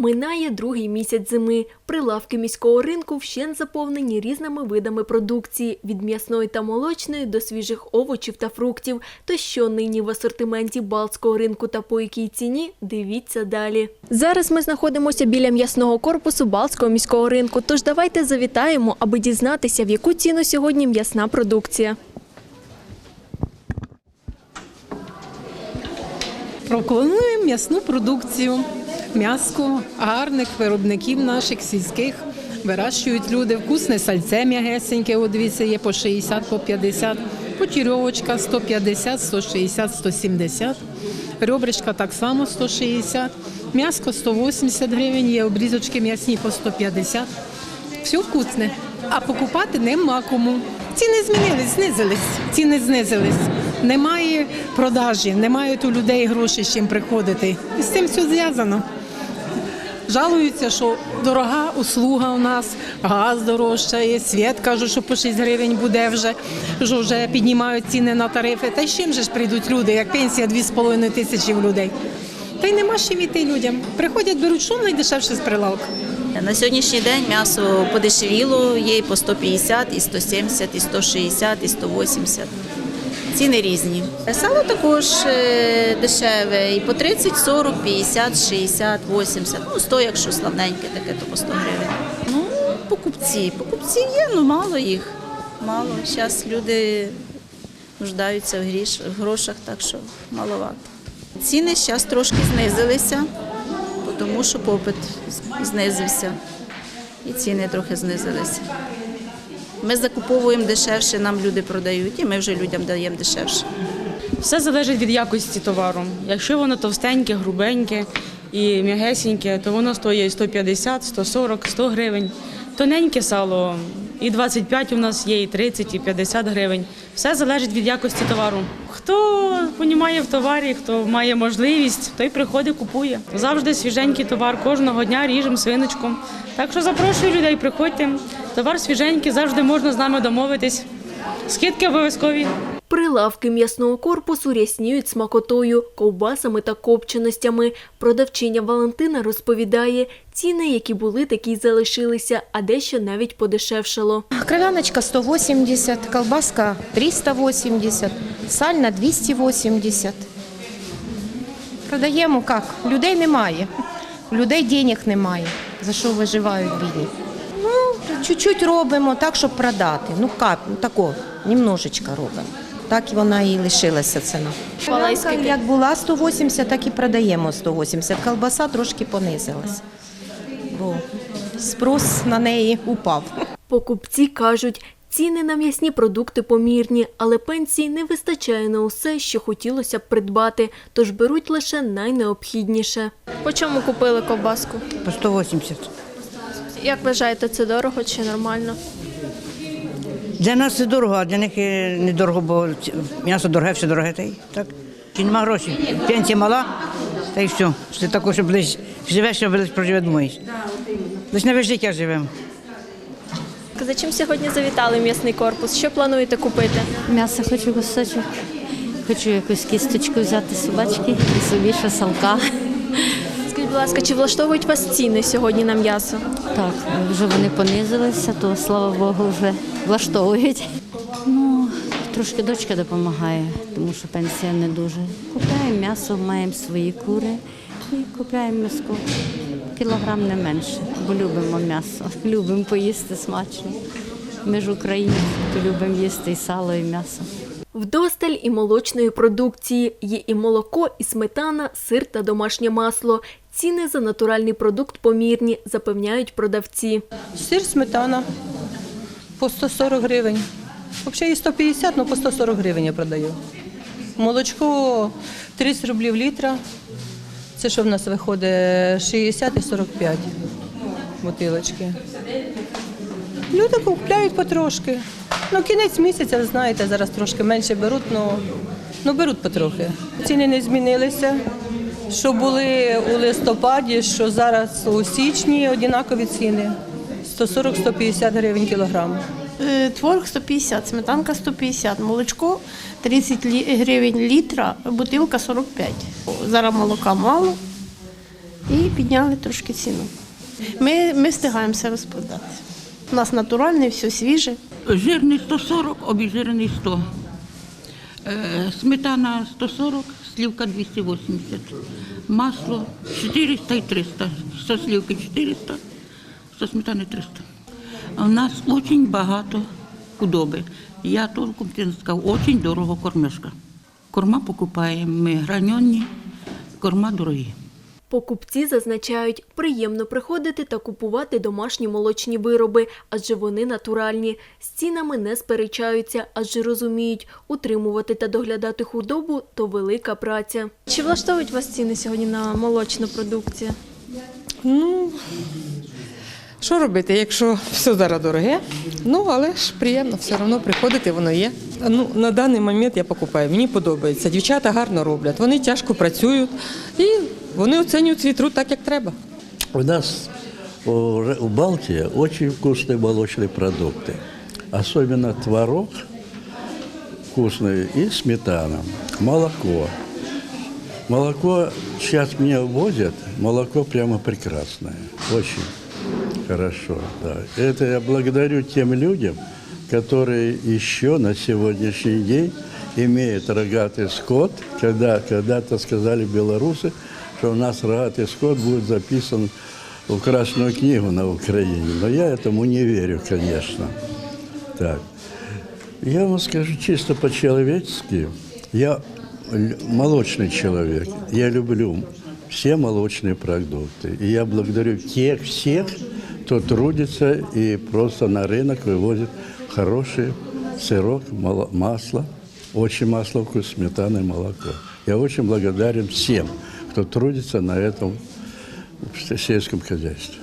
Минає другий місяць зими. Прилавки міського ринку вщен заповнені різними видами продукції – від м'ясної та молочної до свіжих овочів та фруктів. То що нині в асортименті Балтського ринку та по якій ціні – дивіться далі. Зараз ми знаходимося біля м'ясного корпусу Балтського міського ринку, тож давайте завітаємо, аби дізнатися, в яку ціну сьогодні м'ясна продукція. Пропонуємо м'ясну продукцію, м'яско гарних виробників наших сільських. Вирощують люди вкусне сальце м'ягесеньке, от дивіться, є по 60, по 50, почерьовочка 150, 160, 170, ребрышка так само 160, м'яско 180 гривень, є обрізочки м'ясні по 150. Все вкусне. А покупати нема кому. Ціни змінились, знизились. Ціни знизились. Немає продажі, немає у людей грошей з чим приходити. З цим все зв'язано. Жалуються, що дорога услуга у нас, газ дорожчає, світ кажуть, що по 6 гривень буде вже, що вже піднімають ціни на тарифи. Та з чим же ж прийдуть люди, як пенсія 2,5 тисячі в людей. Та й нема чим іти людям. Приходять, беруть що найдешевше з прилавка. На сьогоднішній день м'ясо подешевіло, є і по 150, і 170, і 160, і 180. Ціни різні. Сало також е, дешеве, і по 30, 40, 50, 60, 80. Ну, 100, якщо славненьке таке, то по 100 гривень. Ну, покупці. Покупці є, ну мало їх. Мало. Зараз люди нуждаються в грошах, так що маловато. Ціни зараз трошки знизилися, тому що попит знизився і ціни трохи знизилися. Ми закуповуємо дешевше, нам люди продають, і ми вже людям даємо дешевше. Все залежить від якості товару. Якщо воно товстеньке, грубеньке і м'ягесеньке, то воно стоїть 150, 140, 100 гривень. Тоненьке сало і 25 у нас є, і 30, і 50 гривень. Все залежить від якості товару. Хто понімає в товарі, хто має можливість, той приходить, купує. Завжди свіженький товар, кожного дня ріжемо свиночку. Так що запрошую людей, приходьте. Товар свіженький, завжди можна з нами домовитись. Скидки обов'язкові. Прилавки м'ясного корпусу рясніють смакотою, ковбасами та копченостями. Продавчиня Валентина розповідає, ціни, які були, такі й залишилися, а дещо навіть подешевшало. Кров'яночка 180, колбаска 380, сальна 280. Продаємо як? Людей немає. Людей денег немає. За що виживають бідні? Ну, чуть-чуть робимо так, щоб продати. Ну, кап, тако, немножечко робимо. Так вона і лишилася ціна. Кров'янка як була 180, так і продаємо 180. Колбаса трошки понизилась, бо спрос на неї упав. Покупці кажуть, ціни на м'ясні продукти помірні, але пенсії не вистачає на усе, що хотілося б придбати, тож беруть лише найнеобхідніше. По чому купили ковбаску? По 180. Як вважаєте, це дорого чи нормально? Для нас це дорого, а для них недорого, бо м'ясо дороге, все дороге. Та й так. Чи нема грошей? Пенсія мала, та й все. Це також, щоб лиш живеш, щоб лиш проживе, думаєш. Лише на весь життя живемо. За чим сьогодні завітали в м'ясний корпус? Що плануєте купити? М'ясо хочу кусочок, хочу якусь кісточку взяти собачки і собі ще салка. Скажіть, будь ласка, чи влаштовують вас ціни сьогодні на м'ясо? Так, вже вони понизилися, то слава Богу, вже влаштовують. Ну, трошки дочка допомагає, тому що пенсія не дуже. Купляємо м'ясо, маємо свої кури і купляємо м'ясо. Кілограм не менше, бо любимо м'ясо, любимо поїсти смачно. Ми ж українці, то любимо їсти і сало, і м'ясо. Вдосталь і молочної продукції. Є і молоко, і сметана, сир та домашнє масло. Ціни за натуральний продукт помірні, запевняють продавці. Сир, сметана по 140 гривень. Взагалі і 150, але по 140 гривень я продаю. Молочко 30 рублів літра. Це що в нас виходить 60 і 45 бутилочки. Люди купляють потрошки. Ну, кінець місяця, знаєте, зараз трошки менше беруть, але ну, беруть потрохи. Ціни не змінилися. Що були у листопаді, що зараз у січні однакові ціни. 140-150 гривень кілограм. Е, Творог 150, сметанка 150, молочко 30 гривень літра, бутилка 45. Зараз молока мало, і підняли трошки ціну. Ми, ми встигаємо все розпродати. У нас натуральне, все свіже. Жирний 140, обезжирений 100. Е, Сметана 140, сливка 280. Масло 400 і 300. 100 сливки 400, 100 сметани 300. А У нас дуже багато худоби. Я толком сказав, дуже дорого кормежка. Корма покупаємо ми граньонні, корма дорогі. Покупці зазначають, приємно приходити та купувати домашні молочні вироби, адже вони натуральні. З цінами не сперечаються, адже розуміють, утримувати та доглядати худобу то велика праця. Чи влаштовують вас ціни сьогодні на молочну продукцію? Ну, що робити, якщо все зараз дороге? Ну, але ж приємно, все одно приходити, воно є. Ну, на даний момент я покупаю, мені подобається. Дівчата гарно роблять, вони тяжко працюють і вони оцінюють свій труд так, як треба. У нас у Р- у Балтии очень вкусные молочные продукты. Особенно творог вкусный и сметана, молоко. Молоко сейчас мне возят, молоко прямо прекрасное, очень Хорошо. Да. Это я благодарю тем людям, которые еще на сегодняшний день имеют рогатый скот, когда когда-то сказали белорусы, что у нас рогатый скот будет записан в Красную книгу на Украине. Но я этому не верю, конечно. Так. Я вам скажу чисто по-человечески. Я молочный человек. Я люблю все молочные продукты. И я благодарю тех всех, кто трудится и просто на рынок вывозит хороший сырок, мало- масло, очень масло вкус, сметана и молоко. Я очень благодарен всем, кто трудится на этом сельском хозяйстве.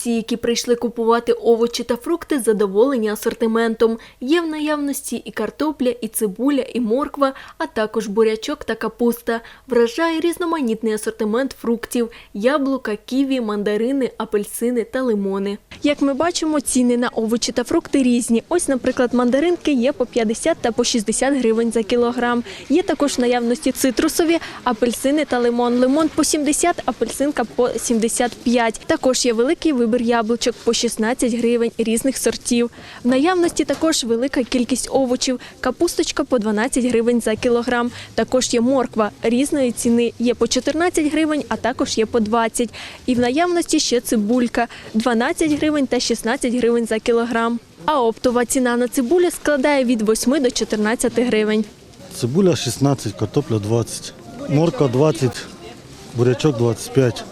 Покупці, які прийшли купувати овочі та фрукти, задоволені асортиментом. Є в наявності і картопля, і цибуля, і морква, а також бурячок та капуста. Вражає різноманітний асортимент фруктів: яблука, ківі, мандарини, апельсини та лимони. Як ми бачимо, ціни на овочі та фрукти різні. Ось, наприклад, мандаринки є по 50 та по 60 гривень за кілограм. Є також в наявності цитрусові, апельсини та лимон. Лимон по 70, апельсинка по 75. Також є великий вибір яблучок по 16 гривень різних сортів. В наявності також велика кількість овочів. Капусточка по 12 гривень за кілограм. Також є морква різної ціни. Є по 14 гривень, а також є по 20. І в наявності ще цибулька 12 гривень та 16 гривень за кілограм. А оптова ціна на цибулю складає від 8 до 14 гривень. Цибуля 16, картопля 20, морка 20, бурячок 25,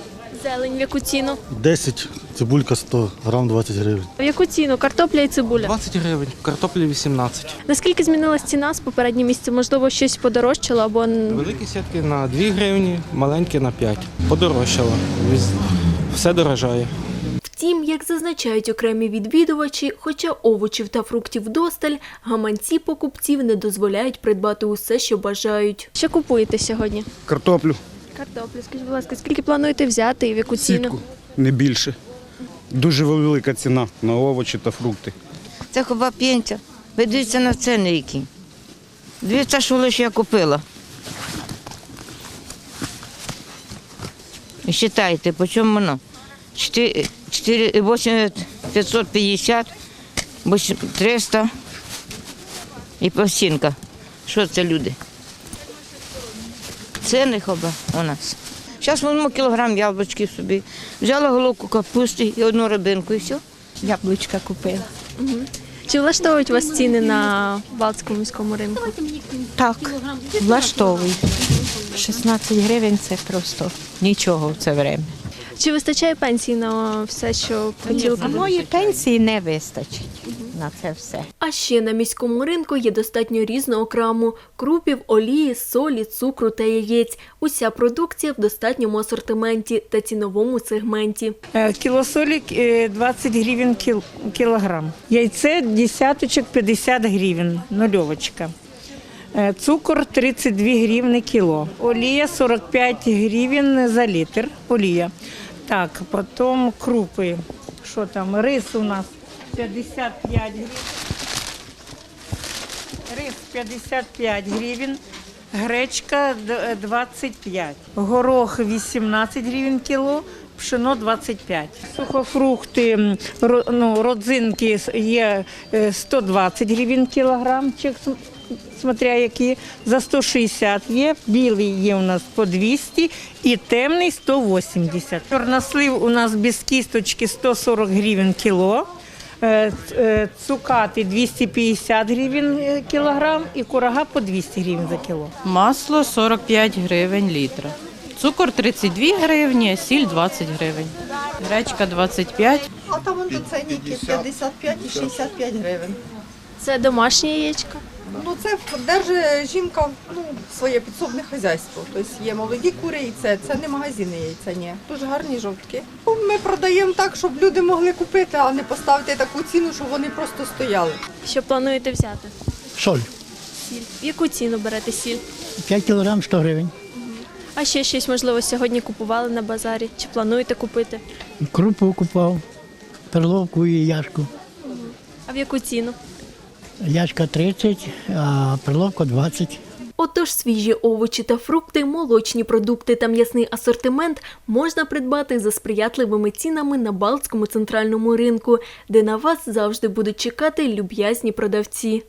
Зелень в яку ціну? 10, цибулька 100, грам 20 гривень. В яку ціну? Картопля і цибуля. 20 гривень, картоплі 18. Наскільки змінилась ціна з попереднього місяця? Можливо, щось подорожчало або Великі сітки на 2 гривні, маленькі на 5. Подорожчало. Віз- Все дорожає. Втім, як зазначають окремі відвідувачі, хоча овочів та фруктів вдосталь, гаманці покупців не дозволяють придбати усе, що бажають. Що купуєте сьогодні? Картоплю, Картоплю. Скажіть, будь ласка, скільки плануєте взяти і в яку ціну? Сітку, не більше. Дуже велика ціна на овочі та фрукти. Це хіба п'єнця. Ви дивіться на ціни які. Дивіться, що лише я купила. І Считайте, по чому воно? 4, 4, 8, 550, 300 і пластинка. Що це люди? Ціни хіба у нас. Зараз візьму кілограм яблучків собі, взяла головку капусти і одну рибинку, і все. Яблучка купила. Чи влаштовують вас ціни на Балтському міському ринку? Так, влаштовуй. 16 гривень це просто нічого в це время. Чи вистачає пенсії на все, що хотіли б? Моєї пенсії не вистачить на це все. А ще на міському ринку є достатньо різного краму – крупів, олії, солі, цукру та яєць. Уся продукція в достатньому асортименті та ціновому сегменті. Кіло солі 20 гривень кілограм. Яйце десяточок 50 гривень, нульовочка. Е, Цукор 32 гривни кіло. Олія 45 гривень за літр. Олія. Так, потім крупи. Що там? Рис у нас 55 гривень. Рис 55 гривень. Гречка 25, горох 18 гривень кіло, пшено 25. Сухофрукти, ну, родзинки є е, 120 гривень кілограмчик, смотря які, за 160 є, білий є у нас по 200 і темний 180. Чорнослив у нас без кісточки 140 гривень кіло. Е, е, Цукати 250 гривень е, кілограм і курага по 200 гривень за кіло. Масло 45 гривень літра. Цукор 32 гривні, сіль 20 гривень. Гречка 25. А там вон ценники 55 і 65 гривень. Це домашнє яєчко. Ну це держить жінка ну, своє підсобне хазяйство. Тобто є молоді кури і це, це не магазинне яйця, ні. Дуже гарні жовтки. Ну, Ми продаємо так, щоб люди могли купити, а не поставити таку ціну, щоб вони просто стояли. Що плануєте взяти? Соль. Сіль. В яку ціну берете сіль? 5 кілограм 100 гривень. А ще щось, можливо, сьогодні купували на базарі? Чи плануєте купити? Крупу купав, перловку і яшку. А в яку ціну? Яшка 30, а приловка 20. Отож, свіжі овочі та фрукти, молочні продукти та м'ясний асортимент можна придбати за сприятливими цінами на Балтському центральному ринку, де на вас завжди будуть чекати люб'язні продавці.